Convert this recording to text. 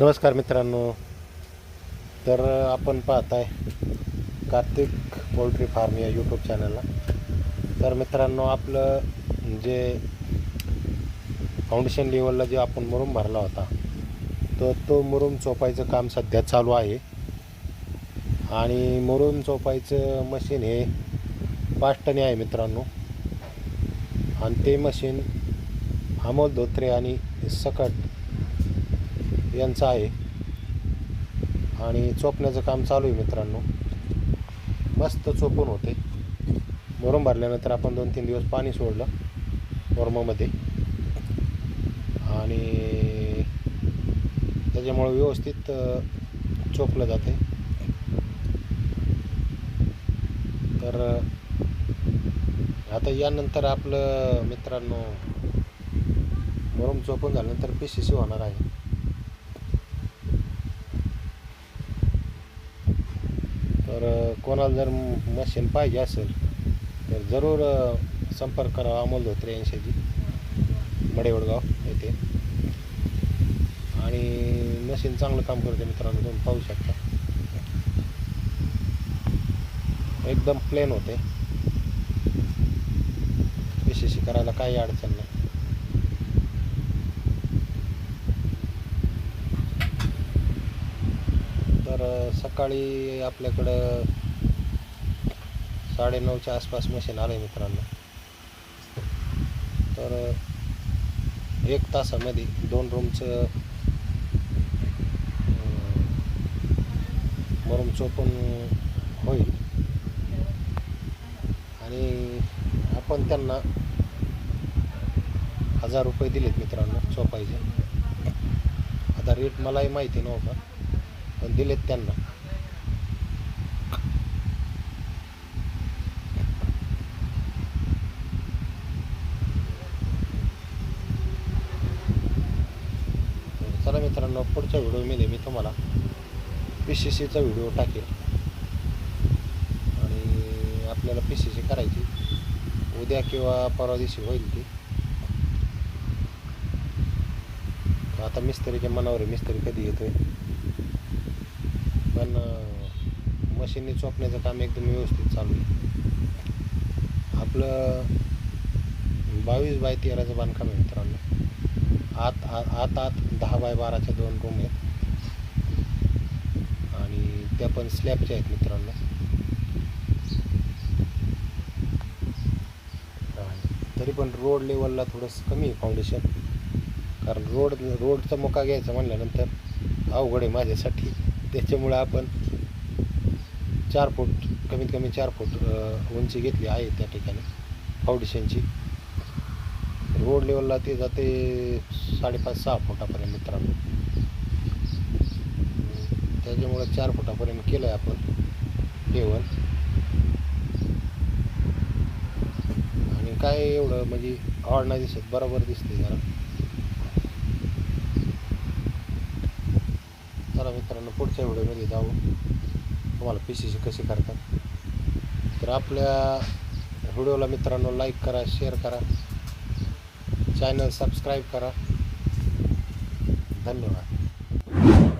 नमस्कार मित्रांनो. तर आपण पाहत आहे कार्तिक पोल्ट्री फार्म या यूट्यूब चॅनलला तर मित्रांनो आपलं जे फाउंडेशन लेवलला जे आपण मुरुम भरला होता तर तो मुरुम चोपायचं काम सध्या चालू आहे. आणि मुरुम चोपायचं मशीन हे पाच टने आहे मित्रांनो. आणि ते मशीन अमोल धोत्रे आणि सकट यांचं आहे. आणि चोपण्याचं काम चालू आहे मित्रांनो. मस्त चोपून होते. मोरम भरल्यानंतर आपण दोन तीन दिवस पाणी सोडलं मोरमामध्ये. आणि त्याच्यामुळं व्यवस्थित चोपलं जाते तर आता यानंतर आपलं मित्रांनो मोरम चोपून झाल्यानंतर पी सी सी होणार आहे. तर कोणाला जर मशीन पाहिजे असेल तर जरूर संपर्क करावा अमोल धोत्रे यांच्याशी. मडेवडगाव येथे. आणि मशीन चांगलं काम करते मित्रांनो तुम्ही पाहू शकता. एकदम प्लेन होते. विशेष करायला काही अडचण नाही. तर सकाळी आपल्याकडं साडेनऊच्या आसपास मशीन आलं आहे मित्रांनो. तर एक तासामध्ये दोन रूमचं मरूम चोपण होईल. आणि आपण त्यांना हजार रुपये दिलेत मित्रांनो चोपायचे आता रेट मलाही माहिती नव्हता. पण दिलेत त्यांना. चला मित्रांनो पुढच्या व्हिडिओमध्ये मी तुम्हाला पी सी सीचा व्हिडिओ टाकेल. आणि आपल्याला पी सी सी करायची. उद्या किंवा परवा दिवशी होईल ती. आता मिस्त्रीच्या मनावर मिस्त्री कधी येतोय? पण मशीनने चोपण्याचं काम एकदम व्यवस्थित चालू आहे. आपलं बावीस बाय तेराचं बांधकाम आहे मित्रांनो. आत आत आत आत दहा बाय बाराच्या दोन रूम आहेत. आणि त्या पण स्लॅबच्या आहेत मित्रांनो. तरी पण रोड लेवलला थोडंसं कमी आहे फाउंडेशन कारण रोड रोडचा मुका घ्यायचा म्हणल्यानंतर अवघड आहे माझ्यासाठी. त्याच्यामुळं आपण चार फूट कमीत कमी चार फूट उंची घेतली आहे त्या ठिकाणी फाउंडेशनची रोड लेवलला ते जाते साडेपाच सहा फुटापर्यंत मित्रांनो. त्याच्यामुळं चार फुटापर्यंत केलं आहे आपण लेवल आणि काय एवढं म्हणजे आवड नाही दिसत बरोबर दिसते जरा. चला मित्रांनो पुढच्या व्हिडिओमध्ये जाऊ. तुम्हाला पी सी सी कशी करतात. तर आपल्या व्हिडिओला मित्रांनो लाईक करा शेअर करा. चॅनल सबस्क्राईब करा. धन्यवाद.